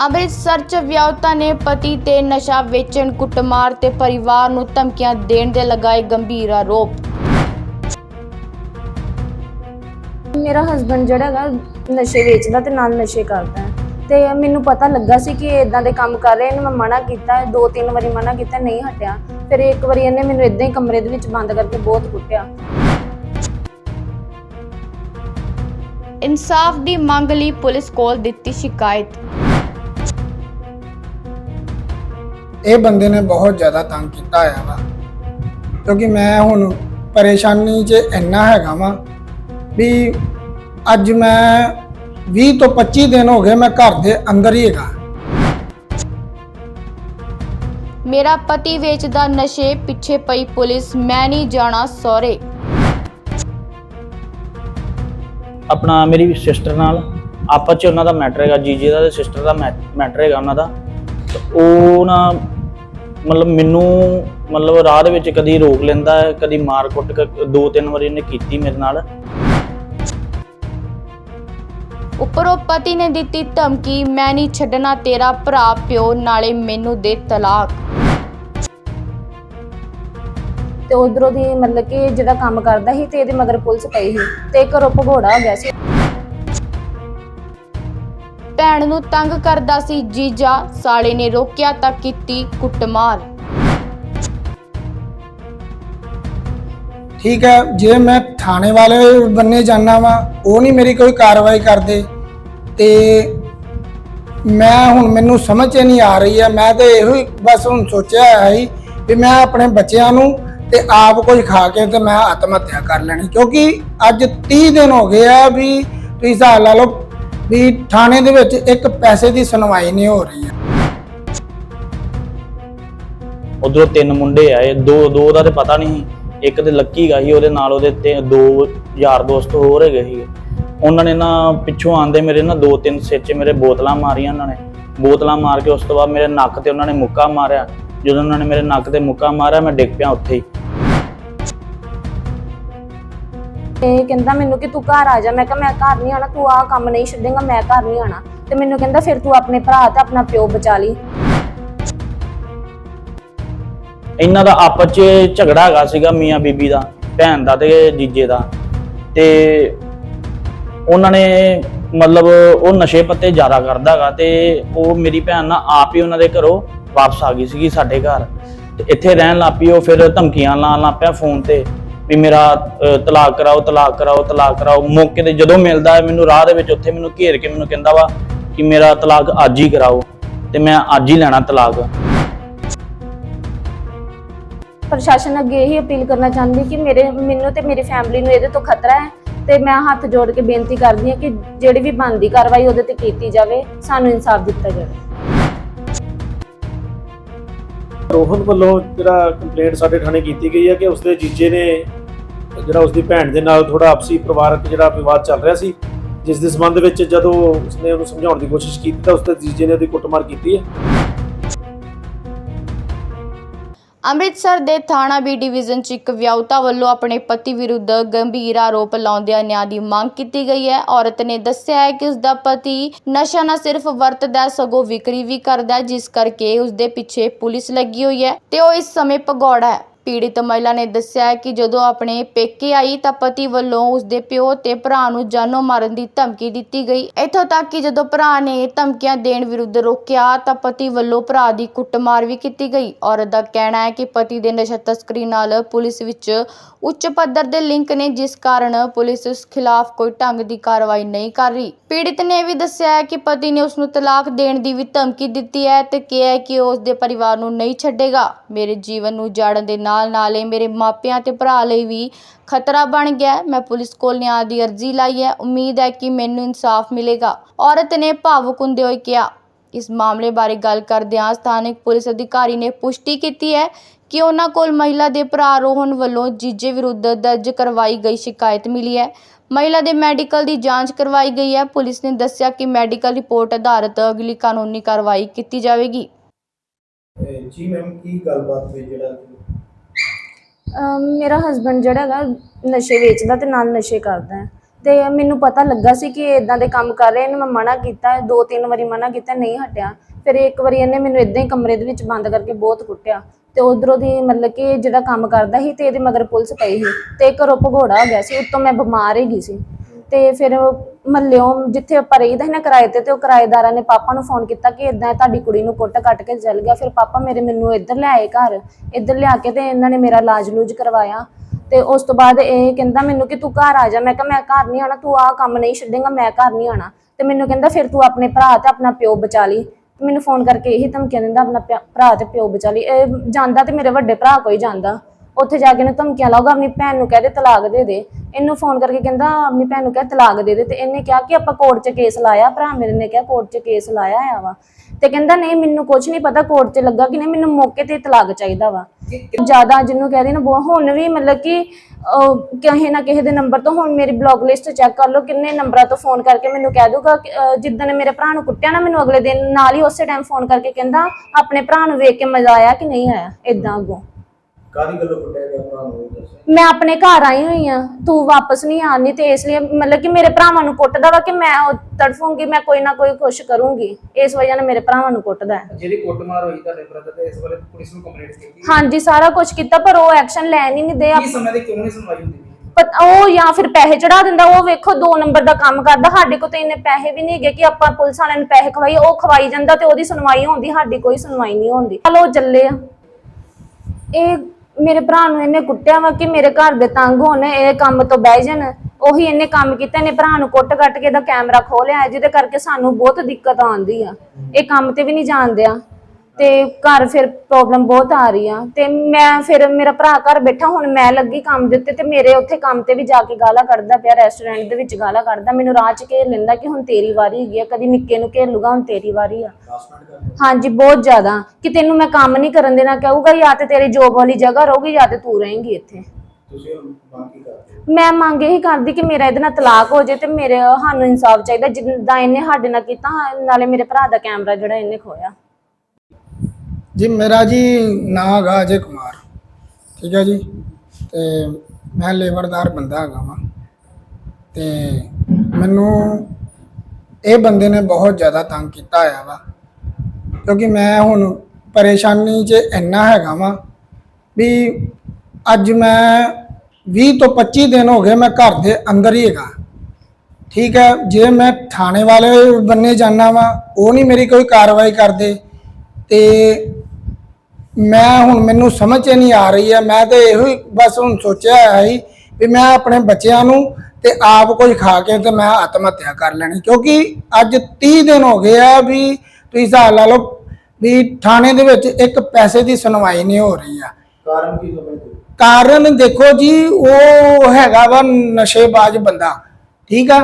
ਅੰਮ੍ਰਿਤਸਰ ਚ ਵਿਆਹੁਤਾ ਨੇ ਪਤੀ ਤੇ ਨਸ਼ਾ ਵੇਚਣ ਕੁੱਟਮਾਰ ਤੇ ਪਰਿਵਾਰ ਨੂੰ ਧਮਕੀਆਂ ਦੇਣ ਦੇ ਲਗਾਏ ਗੰਭੀਰ ਆਰੋਪ। ਮੇਰਾ ਹਸਬੰਡ ਜਿਹੜਾ ਹੈਗਾ ਨਸ਼ੇ ਵੇਚਦਾ ਤੇ ਨਾਲ ਨਸ਼ੇ ਕਰਦਾ। ਹੈ ਤੇ ਮੈਨੂੰ ਪਤਾ ਲੱਗਾ ਸੀ ਕਿ ਇਹ ਇਦਾਂ ਦੇ ਕੰਮ ਕਰ ਰਹੇ ਇਹਨੂੰ ਮੈਂ ਮਨਾ ਕੀਤਾ ਦੋ ਤਿੰਨ ਵਾਰੀ ਮਨਾ ਕੀਤਾ ਨਹੀਂ ਹਟਿਆ। ਫਿਰ ਇੱਕ ਵਾਰੀ ਇਹਨੇ ਮੈਨੂੰ ਇਦਾਂ ਹੀ ਕਮਰੇ ਦੇ ਵਿੱਚ ਬੰਦ ਕਰਕੇ ਬਹੁਤ ਕੁੱਟਿਆ। ਇਨਸਾਫ ਦੀ ਮੰਗ ਲਈ ਪੁਲਿਸ ਕੋਲ ਦਿੱਤੀ ਸ਼ਿਕਾਇਤ। ਇਹ ਬੰਦੇ ਨੇ ਬਹੁਤ ਜ਼ਿਆਦਾ ਤੰਗ ਕੀਤਾ ਹੋਇਆ ਵਾ। ਕਿਉਂਕਿ ਮੈਂ ਹੁਣ ਪਰੇਸ਼ਾਨੀ 'ਚ ਇੰਨਾ ਹੈਗਾ ਵਾਂ ਵੀ ਅੱਜ ਮੈਂ 20 ਤੋਂ 25 ਦਿਨ ਹੋ ਗਏ ਮੈਂ ਘਰ ਦੇ ਅੰਦਰ ਹੀ ਹੈਗਾ। ਮੇਰਾ ਪਤੀ ਵੇਚਦਾ ਨਸ਼ੇ ਪਿੱਛੇ ਪਈ ਪੁਲਿਸ ਮੈਂ ਨਹੀਂ ਜਾਣਾ ਸਹੁਰੇ। ਆਪਣਾ ਮੇਰੀ ਸਿਸਟਰ ਨਾਲ ਆਪਸ ਚ ਉਹਨਾਂ ਦਾ ਮੈਟਰ ਹੈਗਾ ਜੀਜੇ ਦਾ ਤੇ ਸਿਸਟਰ ਦਾ ਮੈਟਰ ਹੈਗਾ ਉਹਨਾਂ ਦਾ। ਤੇ ਉਹ ਨਾ ਮਤਲਬ ਮੈਨੂੰ ਮਤਲਬ ਰਾਹ ਦੇ ਵਿੱਚ ਕਦੀ ਰੋਕ ਲੈਂਦਾ ਹੈ ਕਦੀ ਮਾਰ ਕੁੱਟ ਕ- ਦੋ ਤਿੰਨ ਵਾਰੀ ਇਹਨੇ ਕੀਤੀ ਮੇਰੇ ਨਾਲ। ਉੱਪਰੋਂ ਪਤੀ ਨੇ ਦਿੱਤੀ ਧਮਕੀ, ਮੈਂ ਨਹੀਂ ਛੱਡਣਾ ਤੇਰਾ ਭਰਾ, ਪਿਓ, ਨਾਲੇ ਮੈਨੂੰ ਦੇ ਤਲਾਕ। ਤੇ ਉਧਰੋਂ ਦੀ ਮਤਲਬ ਕਿ ਜਿਹੜਾ ਕੰਮ ਕਰਦਾ ਸੀ ਤੇ ਇਹਦੇ ਮਗਰ ਪੁਲਿਸ ਪਈ ਸੀ ਤੇ ਘਰੋਂ ਭਗੋੜਾ ਹੋ ਗਿਆ ਸੀ। ਭੈਣ ਨੂੰ ਤੰਗ ਕਰਦਾ ਸੀ ਜੀਜਾ। ਸਾਲੇ ਨੇ ਰੋਕਿਆ ਤਾਂ ਕੀਤੀ ਕੁੱਟਮਾਰ। ਠੀਕ ਹੈ, ਜੇ ਮੈਂ ਥਾਣੇ ਵਾਲੇ ਬੰਨੇ ਜਾਣਾ ਵਾਂ, ਉਹ ਨਹੀਂ ਮੇਰੀ ਕੋਈ ਕਾਰਵਾਈ ਕਰਦੇ। ਤੇ ਮੈਂ ਹੁਣ ਮੈਨੂੰ ਸਮਝ 'ਚ ਨਹੀਂ ਆ ਰਹੀ ਹੈ। ਮੈਂ ਤੇ ਇਹੋ ਹੀ ਬਸ ਹੁਣ ਸੋਚਿਆ ਹੋਇਆ ਸੀ ਵੀ ਮੈਂ ਆਪਣੇ ਬੱਚਿਆਂ ਨੂੰ ਤੇ ਆਪ ਕੁਝ ਖਾ ਕੇ ਤੇ ਮੈਂ ਆਤਮ ਹੱਤਿਆ ਕਰ ਲੈਣੀ। ਕਿਉਂਕਿ ਅੱਜ 30 ਦਿਨ ਹੋ ਗਏ ਆ ਵੀ ਤੁਸੀਂ ਹਿਸਾਬ ਲਾ ਲਓ ਵੀ ਥਾਣੇ ਦੇ ਵਿੱਚ ਇੱਕ ਪੈਸੇ ਦੀ ਸੁਣਵਾਈ ਨਹੀਂ ਹੋ ਰਹੀ ਉਧਰੋਂ ਤਿੰਨ ਮੁੰਡੇ ਆਏ, ਦੋ ਦੋ ਦਾ ਤੇ ਪਤਾ ਨਹੀਂ ਇੱਕ ਤੇ ਲੱਕੀ ਗਾ ਸੀ, ਉਹਦੇ ਨਾਲ ਉਹਦੇ ਤੇ ਦੋ ਯਾਰ ਦੋਸਤ ਹੋਰ ਹੈਗੇ ਸੀ ਉਹਨਾਂ ਨੇ ਨਾ ਪਿੱਛੋਂ ਆਂਦੇ ਮੇਰੇ ਨਾ ਦੋ ਤਿੰਨ ਸੇਚੇ ਮੇਰੇ ਬੋਤਲਾਂ ਮਾਰੀਆਂ ਉਹਨਾਂ ਨੇ। ਬੋਤਲਾਂ ਮਾਰ ਕੇ ਉਸ ਤੋਂ ਬਾਅਦ ਮੇਰੇ ਨੱਕ ਤੇ ਉਹਨਾਂ ਨੇ ਮੁੱਕਾ ਮਾਰਿਆ। ਜਦੋਂ ਉਹਨਾਂ ਨੇ ਮੇਰੇ ਨੱਕ ਤੇ ਮੁੱਕਾ ਮਾਰਿਆ, ਮੈਂ ਡਿੱਗ ਪਿਆ ਉੱਥੇ ਹੀ। ਤੇ ਕਹਿੰਦਾ ਮੈਨੂੰ ਕਿ ਤੂੰ ਘਰ ਆ ਜਾ। ਮੈਂ ਕਿਹਾ, ਮੈਂ ਘਰ ਨਹੀਂ ਆਣਾ ਤੂੰ ਆਹ ਕੰਮ ਨਹੀਂ ਛੱਡੇਗਾ, ਮੈਂ ਘਰ ਨਹੀਂ ਆਣਾ ਤੇ ਮੈਨੂੰ ਕਹਿੰਦਾ, ਫਿਰ ਤੂੰ ਆਪਣੇ ਭਰਾ ਤੇ ਆਪਣਾ ਪਿਓ ਬਚਾ ਲਈ। ਇਹਨਾਂ ਦਾ ਆਪਸ 'ਚ ਝਗੜਾ ਹੈਗਾ ਸੀਗਾ ਮੀਆਂ ਬੀਬੀ ਦਾ, ਭੈਣ ਦਾ ਤੇ ਜੀਜੇ ਦਾ। ਤੇ ਉਹਨਾਂ ਨੇ ਮਤਲਬ ਉਹ ਨਸ਼ੇ ਪੱਤੇ ਜ਼ਿਆਦਾ ਕਰਦਾ ਹੈਗਾ ਤੇ ਉਹ ਮੇਰੀ ਭੈਣ ਨਾ ਆਪ ਹੀ ਉਹਨਾਂ ਦੇ ਘਰੋਂ ਵਾਪਸ ਆ ਗਈ ਸੀਗੀ ਸਾਡੇ ਘਰ। ਤੇ ਇੱਥੇ ਰਹਿਣ ਲੱਗ ਪਈ, ਉਹ ਫਿਰ ਧਮਕੀਆਂ ਲਾਉਣ ਲੱਗ ਪਿਆ ਫੋਨ ਤੇ। ਵੀ ਮੇਰਾ ਤਲਾਕ ਕਰਾਓ ਤਲਾਕ ਕਰਾਓ ਤਲਾਕ ਕਰਾਓ। ਮੌਕੇ ਤੇ ਜਦੋਂ ਮਿਲਦਾ ਹੈ ਮੈਨੂੰ ਰਾਹ ਦੇ ਵਿੱਚ ਉੱਥੇ ਮੈਨੂੰ ਘੇਰ ਕੇ ਮੈਨੂੰ ਕਹਿੰਦਾ ਵਾ ਕਿ ਮੇਰਾ ਤਲਾਕ ਅੱਜ ਹੀ ਕਰਾਓ ਤੇ ਮੈਂ ਅੱਜ ਹੀ ਲੈਣਾ ਤਲਾਕ। ਪ੍ਰਸ਼ਾਸਨ ਅੱਗੇ ਇਹੀ ਅਪੀਲ ਕਰਨਾ ਚਾਹੁੰਦੀ ਕਿ ਮੇਰੇ ਮੈਨੂੰ ਤੇ ਮੇਰੀ ਫੈਮਿਲੀ ਨੂੰ ਇਹਦੇ ਤੋਂ ਖਤਰਾ ਹੈ ਤੇ ਮੈਂ ਹੱਥ ਜੋੜ ਕੇ ਬੇਨਤੀ ਕਰਦੀ ਹਾਂ ਕਿ ਜਿਹੜੀ ਵੀ ਬਣਦੀ ਕਾਰਵਾਈ ਉਹਦੇ ਤੇ ਕੀਤੀ ਜਾਵੇ ਸਾਨੂੰ ਇਨਸਾਫ ਦਿੱਤਾ ਜਾਵੇ। ਰੋਹਨ ਵੱਲੋਂ ਜਿਹੜਾ ਕੰਪਲੇਂਟ ਸਾਡੇ ਥਾਣੇ ਕੀਤੀ ਗਈ ਹੈ ਕਿ ਉਸਦੇ ਜੀਜੇ ਨੇ ਜਿਹੜਾ ਉਸਦੀ ਭੈਣ ਦੇ ਨਾਲ ਥੋੜਾ ਆਪਸੀ ਪਰਿਵਾਰਕ ਜਿਹੜਾ ਵਿਵਾਦ ਚੱਲ ਰਿਹਾ ਸੀ, ਜਿਸ ਦੇ ਸੰਬੰਧ ਵਿੱਚ ਜਦੋਂ ਉਸਨੇ ਉਹਨੂੰ ਸਮਝਾਉਣ ਦੀ ਕੋਸ਼ਿਸ਼ ਕੀਤੀ ਤਾਂ ਉਸਦੇ ਜੀਜੇ ਨੇ ਉਹਦੀ ਕੁੱਟਮਾਰ ਕੀਤੀ ਹੈ। ਅੰਮ੍ਰਿਤਸਰ ਦੇ ਥਾਣਾ ਬੀ ਡਿਵੀਜ਼ਨ 'ਚ ਇੱਕ ਵਿਆਹੁਤਾ ਵੱਲੋਂ ਆਪਣੇ ਪਤੀ ਵਿਰੁੱਧ ਗੰਭੀਰ ਆਰੋਪ ਲਾਉਂਦਿਆਂ ਨਿਆਂ ਦੀ ਮੰਗ ਕੀਤੀ ਗਈ ਹੈ। ਔਰਤ ਨੇ ਦੱਸਿਆ ਹੈ ਕਿ ਉਸ ਦਾ ਪਤੀ ਨਸ਼ਾ ਨਾ ਸਿਰਫ ਵਰਤਦਾ, ਸਗੋਂ ਵਿਕਰੀ ਵੀ ਕਰਦਾ ਜਿਸ ਕਰਕੇ ਉਸ ਦੇ ਪਿੱਛੇ ਪੁਲਿਸ ਲੱਗੀ ਹੋਈ ਹੈ ਤੇ ਉਹ ਇਸ ਸਮੇਂ ਭਗੌੜਾ ਹੈ। ਪੀੜਿਤ ਮਹਿਲਾ ਨੇ ਦੱਸਿਆ ਕਿ ਜਦੋਂ ਆਪਣੇ ਪੇਕੇ ਆਈ ਤਾਂ ਪਤੀ ਵੱਲੋਂ ਉਸਦੇ ਪਿਓ ਤੇ ਭਰਾ ਨੂੰ ਜਾਨੋਂ ਮਾਰਨ ਦੀ ਧਮਕੀ ਦਿੱਤੀ ਗਈ। ਇੱਥੋਂ ਤੱਕ ਕਿ ਜਦੋਂ ਭਰਾ ਨੇ ਧਮਕੀਆਂ ਦੇਣ ਵਿਰੁੱਧ ਰੋਕਿਆ ਤਾਂ ਪਤੀ ਵੱਲੋਂ ਭਰਾ ਦੀ ਕੁੱਟਮਾਰ ਵੀ ਕੀਤੀ ਗਈ। ਔਰਤ ਦਾ ਕਹਿਣਾ ਹੈ ਕਿ ਪਤੀ ਦੇ ਨਸ਼ਾ ਤਸਕਰੀ ਨਾਲ ਪੁਲਿਸ ਵਿੱਚ ਉੱਚ ਪੱਧਰ ਦੇ ਲਿੰਕ ਨੇ, ਜਿਸ ਕਾਰਨ ਪੁਲਿਸ ਉਸ ਖਿਲਾਫ ਕੋਈ ਢੰਗ ਦੀ ਕਾਰਵਾਈ ਨਹੀਂ ਕਰ ਰਹੀ। ਪੀੜਿਤ ਨੇ ਇਹ ਵੀ ਦੱਸਿਆ ਹੈ ਕਿ ਪਤੀ ਨੇ ਉਸ ਨੂੰ ਤਲਾਕ ਦੇਣ ਦੀ ਵੀ ਧਮਕੀ ਦਿੱਤੀ ਹੈ ਤੇ ਕਿਹਾ ਕਿ ਉਹ ਉਸ ਦੇ ਪਰਿਵਾਰ ਨੂੰ ਨਹੀਂ ਛੱਡੇਗਾ। ਮੇਰੇ ਜੀਵਨ ਨੂੰ ਜਾੜਨ ਦੇ ਨਾਲ ਨਾਲ ਇਹ ਮੇਰੇ ਮਾਪਿਆਂ ਤੇ ਭਰਾ ਲਈ ਵੀ ਖਤਰਾ ਬਣ ਗਿਆ। ਮੈਂ ਪੁਲਿਸ ਕੋਲ ਨਿਆਂ ਦੀ ਅਰਜ਼ੀ ਲਾਈ ਹੈ। ਉਮੀਦ ਹੈ ਕਿ ਮੈਨੂੰ ਇਨਸਾਫ ਮਿਲੇਗਾ। ਔਰਤ ਨੇ ਭਾਵੁਕ ਹੁੰਦੇ ਹੋਏ ਕਿਹਾ। ਇਸ ਮਾਮਲੇ ਬਾਰੇ ਗੱਲ ਕਰਦਿਆਂ ਸਥਾਨਕ ਪੁਲਿਸ ਅਧਿਕਾਰੀ ਨੇ ਪੁਸ਼ਟੀ ਕੀਤੀ ਹੈ ਕਿ ਉਹਨਾਂ ਕੋਲ ਮਹਿਲਾ ਦੇ ਭਰਾ ਰੋਹਨ ਵੱਲੋਂ ਜੀਜੇ ਵਿਰੁੱਧ ਦਰਜ ਕਰਵਾਈ ਗਈ ਸ਼ਿਕਾਇਤ ਮਿਲੀ ਹੈ। ਮਹਿਲਾ ਦੇ ਮੈਡੀਕਲ ਦੀ ਜਾਂਚ ਕਰਵਾਈ ਗਈ ਹੈ। ਪੁਲਿਸ ਨੇ ਦੱਸਿਆ ਕਿ ਮੈਡੀਕਲ ਰਿਪੋਰਟ ਆਧਾਰਿਤ ਅਗਲੀ ਕਾਨੂੰਨੀ ਕਾਰਵਾਈ ਕੀਤੀ ਜਾਵੇਗੀ। ਜੀ ਮੈਮ ਕੀ ਗੱਲਬਾਤ ਹੋਈ ਜਿਹੜਾ ਅਮ ਮੇਰਾ ਹਸਬੰਡ ਜਿਹੜਾ ਹੈਗਾ, ਨਸ਼ੇ ਵੇਚਦਾ ਤੇ ਨਾਲ ਨਸ਼ੇ ਕਰਦਾ ਹੈ। ਤੇ ਮੈਨੂੰ ਪਤਾ ਲੱਗਾ ਸੀ ਕਿ ਇਦਾਂ ਦੇ ਕੰਮ ਕਰ ਰਹੇ ਇਹਨੂੰ ਮੈਂ ਮਨਾ ਕੀਤਾ, ਦੋ ਤਿੰਨ ਵਾਰੀ ਮਨਾ ਕੀਤਾ, ਨਹੀਂ ਹਟਿਆ। ਫਿਰ ਇੱਕ ਵਾਰੀ ਇਹਨੇ ਮੈਨੂੰ ਇਦਾਂ ਹੀ ਕਮਰੇ ਦੇ ਵਿੱਚ ਬੰਦ ਕਰਕੇ ਬਹੁਤ ਕੁੱਟਿਆ। ਤੇ ਉਧਰੋਂ ਦੀ ਮਤਲਬ ਕਿ ਜਿਹੜਾ ਕੰਮ ਕਰਦਾ ਸੀ ਤੇ ਇਹਦੇ ਮਗਰ ਪੁਲਿਸ ਪਈ ਸੀ ਤੇ ਘਰੋਂ ਭਗੌੜਾ ਹੋ ਗਿਆ ਸੀ, ਉੱਤੋਂ ਮੈਂ ਬਿਮਾਰ ਹੀ ਗਈ ਸੀ। ਤੇ ਫਿਰ ਮੱਲਿਓਂ, ਜਿੱਥੇ ਆਪਾਂ ਰਹੀਦਾ ਸੀ ਨਾ ਕਿਰਾਏ ਤੇ ਤੇ ਉਹ ਕਿਰਾਏਦਾਰਾਂ ਨੇ ਪਾਪਾ ਨੂੰ ਫੋਨ ਕੀਤਾ ਕਿ ਇਦਾਂ ਤੁਹਾਡੀ ਕੁੜੀ ਨੂੰ ਕੁੱਟ ਕੱਟ ਕੇ ਚਲ ਗਿਆ। ਫਿਰ ਪਾਪਾ ਮੇਰੇ ਮੈਨੂੰ ਇੱਧਰ ਲਿਆਏ ਘਰ। ਇੱਧਰ ਲਿਆ ਕੇ ਤੇ ਇਹਨਾਂ ਨੇ ਮੇਰਾ ਇਲਾਜ ਲੂਜ ਕਰਵਾਇਆ। ਤੇ ਉਸ ਤੋਂ ਬਾਅਦ ਇਹ ਕਹਿੰਦਾ ਮੈਨੂੰ ਕਿ ਤੂੰ ਘਰ ਆ ਜਾ। ਮੈਂ ਕਿਹਾ, ਮੈਂ ਘਰ ਨਹੀਂ ਆਣਾ ਤੂੰ ਆਹ ਕੰਮ ਨਹੀਂ ਛੱਡੇਗਾ, ਮੈਂ ਘਰ ਨਹੀਂ ਆਣਾ ਤੇ ਮੈਨੂੰ ਕਹਿੰਦਾ, ਫਿਰ ਤੂੰ ਆਪਣੇ ਭਰਾ ਤੇ ਆਪਣਾ ਪਿਓ ਬਚਾ ਲਈ। ਤੇ ਮੈਨੂੰ ਫੋਨ ਕਰਕੇ ਇਹੀ ਧਮਕੀਆਂ ਦਿੰਦਾ, ਆਪਣਾ ਪਿਆ- ਭਰਾ ਤੇ ਪਿਓ ਬਚਾ ਲਈ। ਇਹ ਜਾਂਦਾ ਤੇ ਮੇਰੇ ਵੱਡੇ ਭਰਾ ਕੋਈ ਜਾਂਦਾ। ਉੱਥੇ ਜਾ ਕੇ ਇਹਨੂੰ ਧਮਕੀਆਂ ਲਾਊਗਾ ਆਪਣੀ ਭੈਣ ਨੂੰ ਕਹਿ ਦੇ ਤਲਾਕ ਦੇ ਦੇ। ਇਹਨੂੰ ਫੋਨ ਕਰਕੇ ਕਹਿੰਦਾ ਆਪਣੀ ਭੈਣ ਨੂੰ ਕਹਿ ਤਲਾਕ ਦੇ ਦੇ। ਤੇ ਇਹਨੇ ਕਿਹਾ ਕਿ ਆਪਾਂ ਕੋਰਟ 'ਚ ਕੇਸ ਲਾਇਆ ਭਰਾ ਮੇਰੇ ਨੇ ਕਿਹਾ ਕੋਰਟ 'ਚ ਕੇਸ ਲਾਇਆ ਆ ਵਾ। ਤੇ ਕਹਿੰਦਾ ਨਹੀਂ ਮੈਨੂੰ ਕੁਝ ਨਹੀਂ ਪਤਾ ਕੋਰਟ 'ਚ ਲੱਗਾ ਕਿ ਨਹੀਂ ਮੈਨੂੰ ਮੌਕੇ ਤੇ ਤਲਾਕ ਚਾਹੀਦਾ ਵਾ। ਜ਼ਿਆਦਾ ਜਿਹਨੂੰ ਕਹਿ ਨਾ ਬਹੁਤ ਹੁਣ ਵੀ ਮਤਲਬ ਕਿ ਕਿਸੇ ਨਾ ਕਿਸੇ ਦੇ ਨੰਬਰ ਤੋਂ ਹੁਣ ਮੇਰੀ ਬਲੌਕ ਲਿਸਟ ਚੈੱਕ ਕਰ ਲਓ ਕਿੰਨੇ ਨੰਬਰਾਂ ਤੋਂ ਫੋਨ ਕਰਕੇ ਮੈਨੂੰ ਕਹਿ ਦੂਗਾ ਕਿ, ਅਹ, ਜਿੱਦਣ ਮੇਰੇ ਭਰਾ ਨੂੰ ਕੁੱਟਿਆ ਨਾ ਮੈਨੂੰ ਅਗਲੇ ਦਿਨ ਨਾਲ ਹੀ ਉਸੇ ਟਾਈਮ ਫੋਨ ਕਰਕੇ ਕਹਿੰਦਾ ਆਪਣੇ ਭਰਾ ਨੂੰ ਵੇਖ ਕੇ ਮਜ਼ਾ ਆਇਆ ਕਿ ਨਹੀਂ ਆਇਆ ਇਦਾਂ ਅੱਗੋਂ। ਕਾਦੀ ਗੱਲੋਂ ਕੁੱਟਿਆ ਗਿਆ ਭਰਾ ਨੂੰ ਉਹ ਦੱਸੋ। ਮੈਂ ਆਪਣੇ ਘਰ ਆਈ ਹੋਈ ਆ। ਤੂੰ ਵਾਪਸ ਨਹੀਂ ਆਣੀ ਤੇ ਇਸ ਲਈ ਮਤਲਬ ਕਿ ਮੇਰੇ ਭਰਾਵਾਂ ਨੂੰ ਕੁੱਟਦਾ ਵਾ ਕਿ ਮੈਂ ਉਹ ਤੜਫੂੰਗੀ ਮੈਂ ਕੋਈ ਨਾ ਕੋਈ ਕੁਛ ਕਰੂੰਗੀ। ਇਸ ਵਜ੍ਹਾ ਨਾਲ ਮੇਰੇ ਭਰਾਵਾਂ ਨੂੰ ਕੁੱਟਦਾ ਹੈ। ਜਿਹੜੀ ਕੁੱਟਮਾਰ ਹੋਈ ਤੁਹਾਡੇ ਬ੍ਰਦਰ ਤੇ ਇਸ ਬਾਰੇ ਪੁਲਿਸ ਨੂੰ ਕੰਪਲੇਂਟ ਕੀਤੀ ਹਾਂਜੀ ਸਾਰਾ ਕੁਝ ਕੀਤਾ ਪਰ ਉਹ ਐਕਸ਼ਨ ਲੈਣ ਹੀ ਨਹੀਂ ਦੇ ਕੀ ਸਮੇਂ ਦੀ ਕਿਉਂ ਨਹੀਂ ਸੁਣਵਾਈ ਹੁੰਦੀ? ਪਤ ਉਹ ਜਾਂ ਫਿਰ ਪੈਸੇ ਚੜਾ ਦਿੰਦਾ ਉਹ ਵੇਖੋ ਦੋ ਨੰਬਰ ਦਾ ਕੰਮ ਕਰਦਾ। ਸਾਡੇ ਕੋਲ ਤਾਂ ਇੰਨੇ ਪੈਸੇ ਵੀ ਨਹੀਂ ਹੈਗੇ ਕਿ ਆਪਾਂ ਪੁਲਿਸ ਵਾਲਿਆਂ ਨੂੰ ਪੈਸੇ ਖਵਾਈਏ ਉਹ ਖਵਾਈ ਜਾਂਦਾ ਤੇ ਉਹਦੀ ਸੁਣਵਾਈ ਹੁੰਦੀ ਸਾਡੀ ਕੋਈ ਸੁਣਵਾਈ ਨਹੀਂ ਹੁੰਦੀ। ਚਲੋ ਚੱਲੇ ਆ। ਇਹ ਮੇਰੇ ਭਰਾ ਨੂੰ ਇਹਨੇ ਕੁੱਟਿਆ ਵਾ ਕਿ ਮੇਰੇ ਘਰ ਦੇ ਤੰਗ ਹੋਣ, ਇਹ ਕੰਮ ਤੋਂ ਬਹਿ ਜਾਣ। ਉਹੀ ਇਹਨੇ ਕੰਮ ਕੀਤਾ, ਇਹਨੇ ਭਰਾ ਨੂੰ ਕੁੱਟ ਕੱਟ ਕੇ ਇਹਦਾ ਕੈਮਰਾ ਖੋਲਿਆ ਜਿਹਦੇ ਕਰਕੇ ਸਾਨੂੰ ਬਹੁਤ ਦਿੱਕਤ ਆਉਂਦੀ ਆ। ਇਹ ਕੰਮ ਤੇ ਵੀ ਨਹੀਂ ਜਾਣਦੇ ਆ ਤੇ ਘਰ ਫਿਰ ਪ੍ਰੋਬਲਮ ਬਹੁਤ ਆ ਰਹੀ ਆ। ਤੇ ਮੈਂ ਫਿਰ ਮੇਰਾ ਭਰਾ ਘਰ ਬੈਠਾ ਹੁਣ ਮੈਂ ਲੱਗੀ ਕੰਮ ਦੇ ਉੱਤੇ ਤੇ ਮੇਰੇ ਉੱਥੇ ਕੰਮ ਤੇ ਵੀ ਜਾ ਕੇ ਗਾਲਾਂ ਕੱਢਦਾ ਪਿਆ ਰੈਸਟੋਰੈਂਟ ਦੇ ਵਿੱਚ ਗਾਲਾਂ ਕੱਢਦਾ ਮੈਨੂੰ ਰਾਹ 'ਚ ਘੇਰ ਲੈਂਦਾ ਕਿ ਹੁਣ ਤੇਰੀ ਵਾਰੀ ਹੈਗੀ ਆ ਕਦੀ ਨਿੱਕੇ ਨੂੰ ਘੇਰ ਲੂਗਾ ਹੁਣ ਤੇਰੀ ਵਾਰੀ ਆ। ਹਾਂਜੀ ਬਹੁਤ ਜ਼ਿਆਦਾ ਕਿ ਤੈਨੂੰ ਮੈਂ ਕੰਮ ਨਹੀਂ ਕਰਨ ਦੇਣਾ ਕਹੂਗਾ ਜਾਂ ਤੇ ਤੇਰੀ ਜੋਬ ਵਾਲੀ ਜਗ੍ਹਾ ਰਹੂਗੀ ਜਾਂ ਤੇ ਤੂੰ ਰਹੇਂਗੀ ਇੱਥੇ। ਤੁਸੀਂ ਕਰਦੇ ਮੈਂ ਮੰਗ ਇਹੀ ਕਰਦੀ ਕਿ ਮੇਰਾ ਇਹਦੇ ਨਾਲ ਤਲਾਕ ਹੋ ਜੇ ਤੇ ਮੇਰੇ ਸਾਨੂੰ ਇਨਸਾਫ ਚਾਹੀਦਾ ਜਿੱਦਾਂ ਇਹਨੇ ਸਾਡੇ ਨਾਲ ਕੀਤਾ ਨਾਲੇ ਮੇਰੇ ਭਰਾ ਦਾ ਕੈਮਰਾ ਜਿਹੜਾ ਇਹਨੇ ਖੋਇਆ। ਜੀ, ਮੇਰਾ ਜੀ ਨਾਂ ਹੈਗਾ ਅਜੇ ਕੁਮਾਰ। ਠੀਕ ਹੈ ਜੀ? ਤੇ ਮੈਂ ਲੇਬਰਦਾਰ ਬੰਦਾ ਹੈਗਾ ਵਾਂ। ਤੇ ਮੈਨੂੰ ਇਹ ਬੰਦੇ ਨੇ ਬਹੁਤ ਜ਼ਿਆਦਾ ਤੰਗ ਕੀਤਾ ਹੋਇਆ ਵਾ। ਕਿਉਂਕਿ ਮੈਂ ਹੁਣ ਪਰੇਸ਼ਾਨੀ 'ਚ ਇੰਨਾ ਹੈਗਾ ਵਾਂ ਵੀ ਅੱਜ ਮੈਂ 20 ਤੋਂ 25 ਦਿਨ ਹੋ ਗਏ ਮੈਂ ਘਰ ਦੇ ਅੰਦਰ ਹੀ ਹੈਗਾ। ਠੀਕ ਹੈ, ਜੇ ਮੈਂ ਥਾਣੇ ਵਾਲੇ ਬੰਨੇ ਜਾਣਾ ਵਾਂ, ਉਹ ਨਹੀਂ ਮੇਰੀ ਕੋਈ ਕਾਰਵਾਈ ਕਰਦੇ। ਤੇ ਮੈਂ ਹੁਣ ਮੈਨੂੰ ਸਮਝ ਹੀ ਨਹੀਂ ਆ ਰਹੀ ਹੈ ਮੈਂ ਤੇ ਇਹੋ ਹੀ ਬਸ ਹੁਣ ਸੋਚਿਆ ਹੈ ਹੀ ਵੀ ਮੈਂ ਆਪਣੇ ਬੱਚਿਆਂ ਨੂੰ ਤੇ ਆਪ ਕੁਝ ਖਾ ਕੇ ਤੇ ਮੈਂ ਆਤਮ ਹੱਤਿਆ ਕਰ ਲੈਣੀ। ਕਿਉਂਕਿ ਅੱਜ 30 ਦਿਨ ਹੋ ਗਏ ਆ ਵੀ ਤੁਸੀਂ ਹਿਸਾਬ ਲਾ ਲਓ ਵੀ ਥਾਣੇ ਦੇ ਵਿੱਚ ਇੱਕ ਪੈਸੇ ਦੀ ਸੁਣਵਾਈ ਨਹੀਂ ਹੋ ਰਹੀ ਆ। ਕਾਰਨ ਕੀ ਸਮਝਦੇ ਹੋ? ਕਾਰਨ ਦੇਖੋ ਜੀ ਉਹ ਹੈਗਾ ਵਾ ਨਸ਼ੇਬਾਜ਼ ਬੰਦਾ ਠੀਕ ਆ?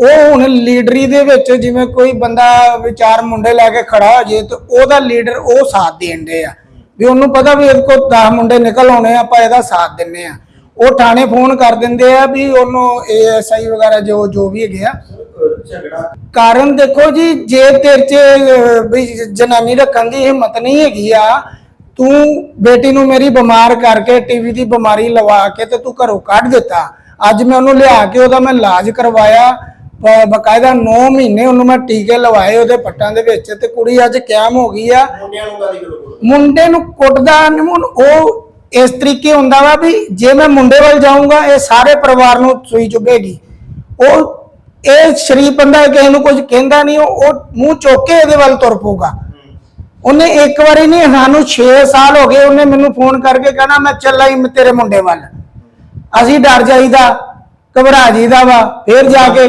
ਉਹ ਹੁਣ ਲੀਡਰੀ ਦੇ ਵਿੱਚ ਜਿਵੇਂ ਕੋਈ ਬੰਦਾ ਵਿਚਾਰ ਮੁੰਡੇ ਲੈ ਕੇ ਖੜਾ ਹੋ ਜੇ ਤੇ ਉਹਦਾ ਲੀਡਰ ਉਹ ਸਾਥ ਦੇਣ ਦੇ ਆ। ਵੀ ਉਹਨੂੰ ਪਤਾ ਵੀ ਇਹਦੇ ਕੋਲ 10 ਮੁੰਡੇ ਨਿਕਲ ਆਉਣੇ ਆਪਾਂ ਇਹਦਾ ਸਾਥ ਦਿੰਨੇ ਆ। ਉਹ ਥਾਣੇ ਫੋਨ ਕਰ ਦਿੰਦੇ ਆ ਵੀ ਉਹਨੂੰ ਏਐਸਆਈ ਵਗੈਰਾ ਜੋ ਜੋ ਵੀ ਹੈਗੇ ਆ। ਕਾਰਨ ਦੇਖੋ ਜੀ, ਜੇ ਤੇਰੇ ਚ ਵੀ ਜਨਾਨੀ ਰੱਖਣ ਦੀ ਹਿੰਮਤ ਨਹੀਂ ਹੈਗੀ ਆ, ਤੂੰ ਬੇਟੀ ਨੂੰ ਮੇਰੀ ਬਿਮਾਰ ਕਰਕੇ ਟੀਵੀ ਦੀ ਬਿਮਾਰੀ ਲਵਾ ਕੇ ਤੇ ਤੂੰ ਘਰੋਂ ਕੱਢ ਦਿੱਤਾ। ਅੱਜ ਮੈਂ ਉਹਨੂੰ ਲਿਆ ਕੇ ਉਹਦਾ ਮੈਂ ਇਲਾਜ ਕਰਵਾਇਆ। ਬ- ਬਕਾਇਦਾ 9 ਮਹੀਨੇ ਉਹਨੂੰ ਮੈਂ ਟੀਕੇ ਲਵਾਏ ਉਹਦੇ ਪੱਟਾਂ ਦੇ ਵਿੱਚ ਤੇ ਕੁੜੀ ਅੱਜ ਕਾਇਮ ਹੋ ਗਈ ਆ। ਮੁੰਡਿਆਂ ਨੂੰ ਕਾਦੀ ਗੱਲੋਂ ਕੁੱਟਦੇ? ਮੁੰਡੇ ਨੂੰ ਕੁੱਟਦਾ ਨੀ ਹੁਣ ਉਹ ਇਸ ਤਰੀਕੇ ਹੁੰਦਾ ਵਾ ਵੀ ਜੇ ਮੈਂ ਮੁੰਡੇ ਵੱਲ ਜਾਊਂਗਾ ਇਹ ਸਾਰੇ ਪਰਿਵਾਰ ਨੂੰ ਸੂਈ ਚੁੱਭੇਗੀ ਉਹ ਇਹ ਸ਼ਰੀਫ ਬੰਦਾ ਕਿਸੇ ਨੂੰ ਕੁਝ ਕਹਿੰਦਾ ਨਹੀਂ ਉਹ ਉਹ ਮੂੰਹ ਚੁੱਕ ਕੇ ਇਹਦੇ ਵੱਲ ਤੁਰ ਪਊਗਾ। ਉਹਨੇ ਇੱਕ ਵਾਰੀ ਨਹੀਂ ਸਾਨੂੰ 6 ਸਾਲ ਹੋ ਗਏ ਉਹਨੇ ਮੈਨੂੰ ਫੋਨ ਕਰਕੇ ਕਹਿਣਾ ਮੈਂ ਚੱਲਾ ਹੀ ਤੇਰੇ ਮੁੰਡੇ ਵੱਲ। ਅਸੀਂ ਡਰ ਜਾਈਦਾ ਘਬਰਾ ਜਾਈਦਾ ਵਾ ਫੇਰ ਜਾ ਕੇ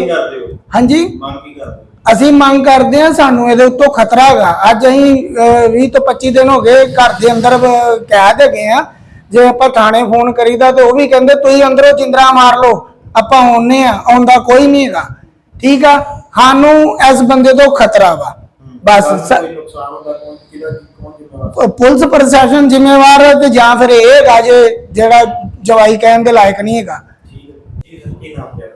ਹਾਂਜੀ? ਮੰਗ ਕੀ ਕਰਦੇ ਹੋ? ਅਸੀਂ ਮੰਗ ਕਰਦੇ ਹਾਂ ਸਾਨੂੰ ਇਹਦੇ ਉੱਤੋਂ ਖਤਰਾ ਹੈਗਾ। ਅੱਜ ਅਸੀਂ ਅਹ, 20 ਤੋਂ 25 ਦਿਨ ਹੋ ਗਏ ਘਰ ਦੇ ਅੰਦਰ ਅਹ, ਕੈਦ ਹੈਗੇ ਆ ਜੇ ਆਪਾਂ ਥਾਣੇ ਫੋਨ ਕਰੀਦਾ ਤੇ ਉਹ ਵੀ ਕਹਿੰਦੇ ਤੁਸੀਂ ਅੰਦਰੋਂ ਜਿੰਦਰਾ ਮਾਰ ਲਓ ਆਪਾਂ ਆਉਨੇ ਆ ਆਉਂਦਾ ਕੋਈ ਨਹੀਂ ਹੈਗਾ। ਠੀਕ ਆ? ਸਾਨੂੰ ਇਸ ਬੰਦੇ ਤੋਂ ਖਤਰਾ ਵਾ। ਬਸ ਸ- ਕੋਈ ਨੁਕਸਾਨ ਹੁੰਦਾ ਕੌਣ ਕਿਹਦਾ ਕੌਣ ਜ਼ਿੰਮੇਵਾਰ? ਪ- ਪੁਲਿਸ ਪ੍ਰਸ਼ਾਸਨ ਜ਼ਿੰਮੇਵਾਰ ਹੈ ਤੇ ਜਾਂ ਫਿਰ ਇਹ ਹੈਗਾ ਜੇ ਜਿਹੜਾ ਜਵਾਈ ਕਹਿਣ ਦੇ ਲਾਇਕ ਨਹੀਂ ਹੈਗਾ ਠੀਕ ਹੈ ਜੀ ਸਰ ਕੀ ਨਾਮ ਹੈ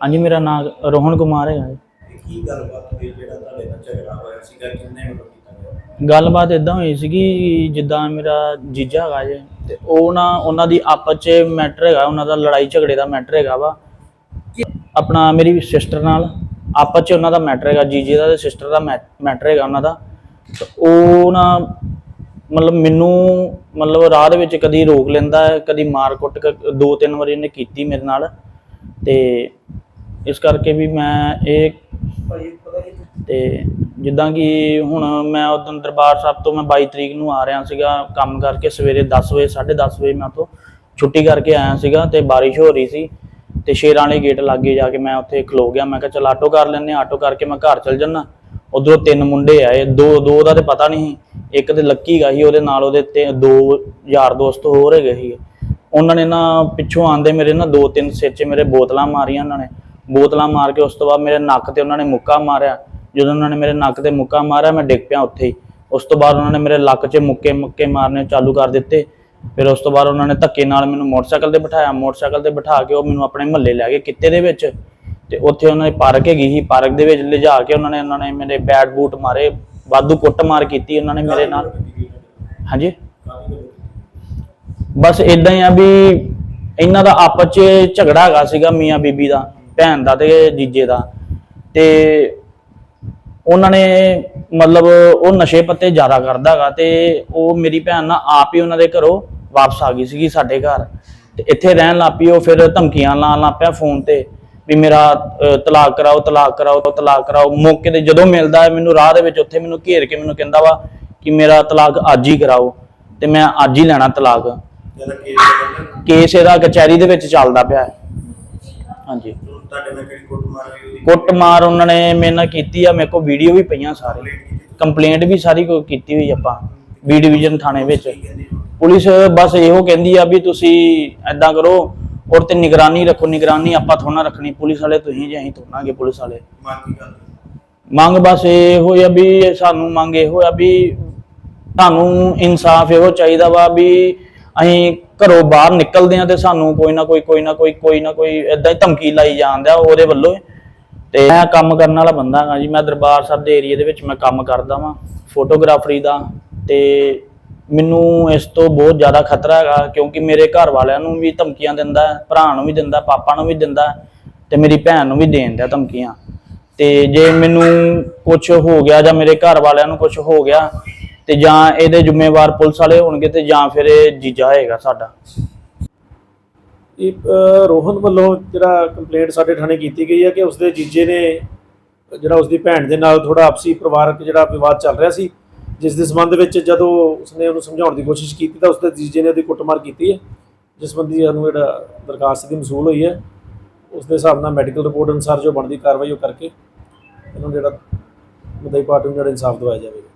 ਹਾਂਜੀ ਮੇਰਾ ਨਾਮ ਰੋਹਨ ਕੁਮਾਰ ਹੈ ਇਹ ਕੀ ਗੱਲਬਾਤ ਹੋਈ? ਜਿਹੜਾ ਤੁਹਾਡੇ ਨਾਲ ਝਗੜਾ ਹੋਇਆ ਸੀਗਾ ਕਿੰਨੇ ਵੱਲੋਂ ਕੀਤਾ ਗਿਆ? ਗੱਲਬਾਤ ਇਦਾਂ ਹੋਈ ਸੀਗੀ ਜਿੱਦਾਂ ਮੇਰਾ ਜੀਜਾ ਹੈਗਾ ਜੇ ਤੇ ਉਹ ਨਾ ਉਹਨਾਂ ਦੀ ਆਪਸ 'ਚ ਮੈਟਰ ਹੈਗਾ ਉਹਨਾਂ ਦਾ ਲੜਾਈ ਝਗੜੇ ਦਾ ਮੈਟਰ ਹੈਗਾ ਵਾ। ਆਪਣਾ ਮੇਰੀ ਸਿਸਟਰ ਨਾਲ ਆਪਸ ਚ ਉਹਨਾਂ ਦਾ ਮੈਟਰ ਹੈਗਾ ਜੀਜੇ ਦਾ ਤੇ ਸਿਸਟਰ ਦਾ ਮੈਟਰ ਹੈਗਾ ਉਹਨਾਂ ਦਾ। ਤੇ ਉਹ ਨਾ ਮਤਲਬ ਮੈਨੂੰ ਮਤਲਬ ਰਾਹ ਦੇ ਵਿੱਚ ਕਦੀ ਰੋਕ ਲੈਂਦਾ ਹੈ ਕਦੀ ਮਾਰ ਕੁੱਟ ਕ- ਦੋ ਤਿੰਨ ਵਾਰੀ ਇਹਨੇ ਕੀਤੀ ਮੇਰੇ ਨਾਲ। ਤੇ ਇਸ ਕਰਕੇ ਵੀ ਮੈਂ ਇਹ ਤੇ ਜਿੱਦਾਂ ਕਿ ਹੁਣ ਮੈਂ ਉਦੋਂ ਦਰਬਾਰ ਸਾਹਿਬ ਤੋਂ ਮੈਂ 22 ਤਰੀਕ ਨੂੰ ਆ ਰਿਹਾ ਸੀਗਾ ਕੰਮ ਕਰਕੇ ਸਵੇਰੇ 10 ਵਜੇ 10:30 ਵਜੇ ਮੈਂ ਉੱਥੋਂ ਛੁੱਟੀ ਕਰਕੇ ਆਇਆ ਸੀਗਾ ਤੇ ਬਾਰਿਸ਼ ਹੋ ਰਹੀ ਸੀ ਤੇ ਸ਼ੇਰਾਂ ਵਾਲੇ ਗੇਟ ਲਾਗੇ ਜਾ ਕੇ ਮੈਂ ਉੱਥੇ ਖਲੋ ਗਿਆ। ਮੈਂ ਕਿਹਾ ਚਲ ਆਟੋ ਕਰ ਲੈਂਦੇ ਹਾਂ, ਆਟੋ ਕਰਕੇ ਮੈਂ ਘਰ ਚਲ ਜੰਨਾ ਉਧਰੋਂ ਤਿੰਨ ਮੁੰਡੇ ਆਏ ਦੋ ਦੋ ਦਾ ਤੇ ਪਤਾ ਨਹੀਂ ਸੀ। ਇੱਕ ਤੇ ਲੱਕੀ ਗਾ ਸੀ ਉਹਦੇ ਨਾਲ ਉਹਦੇ ਤੇ ਦੋ ਯਾਰ ਦੋਸਤ ਹੋਰ ਹੈਗੇ ਸੀ ਉਹਨਾਂ ਨੇ ਨਾ ਪਿੱਛੋਂ ਆਂਦੇ ਮੇਰੇ ਨਾ ਦੋ ਤਿੰਨ ਸਿਰ 'ਚ ਮੇਰੇ ਬੋਤਲਾਂ ਮਾਰੀਆਂ ਉਹਨਾਂ ਨੇ। ਬੋਤਲਾਂ ਮਾਰ ਕੇ ਉਸ ਤੋਂ ਬਾਅਦ ਮੇਰੇ ਨੱਕ ਤੇ ਉਹਨਾਂ ਨੇ ਮੁੱਕਾ ਮਾਰਿਆ। ਜਦੋਂ ਉਹਨਾਂ ਨੇ ਮੇਰੇ ਨੱਕ ਤੇ ਮੁੱਕਾ ਮਾਰਿਆ, ਮੈਂ ਡਿੱਗ ਪਿਆ ਉੱਥੇ ਹੀ। ਉਸ ਤੋਂ ਬਾਅਦ ਉਹਨਾਂ ਨੇ ਮੇਰੇ ਲੱਕ 'ਚ ਮੁੱਕੇ ਮੁੱਕੇ ਮਾਰਨੇ ਚਾਲੂ ਕਰ ਦਿੱਤੇ। ਫਿਰ ਉਸ ਤੋਂ ਬਾਅਦ ਉਹਨਾਂ ਨੇ ਧੱਕੇ ਨਾਲ ਮੈਨੂੰ ਮੋਟਰਸਾਈਕਲ ਤੇ ਬਿਠਾਇਆ। ਮੋਟਰਸਾਈਕਲ ਤੇ ਬਿਠਾ ਕੇ ਉਹ ਮੈਨੂੰ ਆਪਣੇ ਮਹੱਲੇ ਲੈ ਗਏ ਕਿੱਤੇ ਦੇ ਵਿੱਚ। ਤੇ ਉੱਥੇ ਉਹਨਾਂ ਨੇ ਪਾਰਕ ਹੈਗੀ ਸੀ, ਪਾਰਕ ਦੇ ਵਿੱਚ ਲਿਜਾ ਕੇ ਉਹਨਾਂ ਨੇ ਉਹਨਾਂ ਨੇ ਮੇਰੇ ਬੈਟ ਬੂਟ ਮਾਰੇ, ਵਾਧੂ ਕੁੱਟ ਮਾਰ ਕੀਤੀ ਉਹਨਾਂ ਨੇ ਮੇਰੇ ਨਾਲ। ਹਾਂਜੀ? ਬਸ ਇਦਾਂ ਹੀ ਆ ਵੀ ਇਹਨਾਂ ਦਾ ਆਪਸ 'ਚ ਝਗੜਾ ਹੈਗਾ ਸੀਗਾ ਮੀਆਂ ਬੀਬੀ ਦਾ। ਭੈਣ ਦਾ ਤੇ ਜੀਜੇ ਦਾ। ਤੇ ਉਹਨਾਂ ਨੇ ਮਤਲਬ ਉਹ ਨਸ਼ੇ ਪੱਤੇ ਜ਼ਿਆਦਾ ਕਰਦਾ ਹੈਗਾ ਤੇ ਉਹ ਮੇਰੀ ਭੈਣ ਨਾ ਆਪ ਹੀ ਉਹਨਾਂ ਦੇ ਘਰੋਂ ਵਾਪਸ ਆ ਗਈ ਸੀਗੀ ਸਾਡੇ ਘਰ। ਤੇ ਇੱਥੇ ਰਹਿਣ ਲੱਗ ਪਈ ਉਹ ਫਿਰ ਧਮਕੀਆਂ ਲਾਉਣ ਲੱਗ ਪਿਆ ਫੋਨ ਤੇ ਵੀ ਮੇਰਾ ਤਲਾਕ ਕਰਾਓ ਤਲਾਕ ਕਰਾਓ ਤਲਾਕ ਕਰਾਓ। ਮੌਕੇ ਤੇ ਜਦੋਂ ਮਿਲਦਾ ਹੈ ਮੈਨੂੰ ਰਾਹ ਦੇ ਵਿੱਚ ਉੱਥੇ ਮੈਨੂੰ ਘੇਰ ਕੇ ਮੈਨੂੰ ਕਹਿੰਦਾ ਵਾ ਕਿ ਮੇਰਾ ਤਲਾਕ ਅੱਜ ਹੀ ਕਰਾਓ ਤੇ ਮੈਂ ਅੱਜ ਹੀ ਲੈਣਾ ਤਲਾਕ। ਕੇਸ ਇਹਦਾ ਕਚਹਿਰੀ ਦੇ ਵਿੱਚ ਚੱਲਦਾ ਪਿਆ ਹੈ। ਹਾਂਜੀ। ਤੁਹਾਡੇ ਨਾਲ ਕਿਹੜੀ ਹੋਈ ਕੁੱਟਮਾਰ ਉਹਨਾਂ ਨੇ ਮੇਰੇ ਨਾਲ ਕੀਤੀ ਆ ਮੇਰੇ ਕੋਲ ਵੀਡੀਓ ਵੀ ਪਈਆਂ ਸਾਰੇ। ਕੰਪਲੇਂਟ ਵੀ ਸਾਰੀ ਕੋ ਕੀਤੀ ਹੋਈ ਆਪਾਂ ਬੀ ਡਿਵੀਜ਼ਨ ਥਾਣੇ ਵਿੱਚ। ਪੁਲਿਸ ਬਸ ਇਹੋ ਕਹਿੰਦੀ ਆ ਵੀ ਤੁਸੀਂ ਐਦਾਂ ਕਰੋ ਔਰ ਤੇ ਨਿਗਰਾਨੀ ਰੱਖੋ ਨਿਗਰਾਨੀ ਆਪਾਂ ਥੋੜਾ ਰੱਖਣੀ ਪੁਲਿਸ ਵਾਲੇ ਤੁਸੀਂ ਜੇ ਅਸੀਂ ਥੋੜਾਂਗੇ ਪੁਲਿਸ ਵਾਲੇ। ਮੰਗ ਬਸ ਇਹੋ ਆ ਵੀ ਸਾਨੂੰ ਮੰਗ ਇਹੋ ਆ ਵੀ ਤੁਹਾਨੂੰ ਇਨਸਾਫ ਇਹੋ ਚਾਹੀਦਾ ਵਾ ਵੀ ਅਸੀਂ ਘਰੋਂ ਬਾਹਰ ਨਿਕਲਦੇ ਆ ਤੇ ਸਾਨੂੰ ਕੋਈ ਨਾ ਕੋਈ ਕੋਈ ਨਾ ਕੋਈ ਕੋਈ ਨਾ ਕੋਈ ਇਦਾਂ ਹੀ ਧਮਕੀ ਲਾਈ ਜਾਂਦਿਆ ਉਹਦੇ ਵੱਲੋਂ ਤੇ ਮੈਂ ਕੰਮ ਕਰਨ ਵਾਲਾ ਬੰਦਾ ਹਾਂ ਜੀ, ਮੈਂ ਦਰਬਾਰ ਸਾਹਿਬ ਦੇ ਏਰੀਆ ਦੇ ਵਿੱਚ ਮੈਂ ਕੰਮ ਕਰਦਾ ਵਾਂ, ਫੋਟੋਗ੍ਰਾਫਰੀ ਦਾ। ਤੇ ਮੈਨੂੰ ਇਸ ਤੋਂ ਬਹੁਤ ਜ਼ਿਆਦਾ ਖਤਰਾ ਹੈਗਾ, ਕਿਉਂਕਿ ਮੇਰੇ ਘਰ ਵਾਲਿਆਂ ਨੂੰ ਵੀ ਧਮਕੀਆਂ ਦਿੰਦਾ, ਭਰਾ ਨੂੰ ਵੀ ਦਿੰਦਾ, ਪਾਪਾ ਨੂੰ ਵੀ ਦਿੰਦਾ, ਤੇ ਮੇਰੀ ਭੈਣ ਨੂੰ ਵੀ ਦੇਣ ਦਿਆ ਧਮਕੀਆਂ। ਤੇ ਜੇ ਮੈਨੂੰ ਕੁਝ ਹੋ ਗਿਆ ਜਾਂ ਮੇਰੇ ਘਰ ਵਾਲਿਆਂ ਨੂੰ ਕੁਝ ਹੋ ਗਿਆ ਤੇ ਜਾਂ ਇਹਦੇ ਜ਼ਿੰਮੇਵਾਰ ਪੁਲਿਸ ਵਾਲੇ ਹੋਣਗੇ ਤੇ ਜਾਂ ਫਿਰ ਇਹ ਜੀਜਾ ਹੋਏਗਾ ਸਾਡਾ। ਇਹ ਅਹ, ਰੋਹਨ ਵੱਲੋਂ ਜਿਹੜਾ ਕੰਪਲੇਂਟ ਸਾਡੇ ਥਾਣੇ ਕੀਤੀ ਗਈ ਹੈ ਕਿ ਉਸਦੇ ਜੀਜੇ ਨੇ ਜਿਹੜਾ ਉਸਦੀ ਭੈਣ ਦੇ ਨਾਲ ਥੋੜਾ ਆਪਸੀ ਪਰਿਵਾਰਕ ਜਿਹੜਾ ਵਿਵਾਦ ਚੱਲ ਰਿਹਾ ਸੀ ਜਿਸ ਦੇ ਸੰਬੰਧ ਵਿੱਚ ਜਦੋਂ ਉਸਨੇ ਉਹਨੂੰ ਸਮਝਾਉਣ ਦੀ ਕੋਸ਼ਿਸ਼ ਕੀਤੀ ਤਾਂ ਉਸਦੇ ਜੀਜੇ ਨੇ ਉਹਦੀ ਕੁੱਟਮਾਰ ਕੀਤੀ ਹੈ ਜਿਸ ਸੰਬੰਧੀ ਸਾਨੂੰ ਜਿਹੜਾ ਦਰਖਾਸਤ ਦੀ ਮਸੂਲ ਹੋਈ ਹੈ ਉਸ ਦੇ ਹਿਸਾਬ ਨਾਲ ਮੈਡੀਕਲ ਰਿਪੋਰਟ ਅਨੁਸਾਰ ਜੋ ਬਣਦੀ ਕਾਰਵਾਈ ਉਹ ਕਰਕੇ ਇਹਨੂੰ ਜਿਹੜਾ ਮੁਦਈ ਪਾਰਟੀ ਨੂੰ ਜਿਹੜਾ ਇਨਸਾਫ ਦਿਵਾਇਆ ਜਾਵੇਗਾ।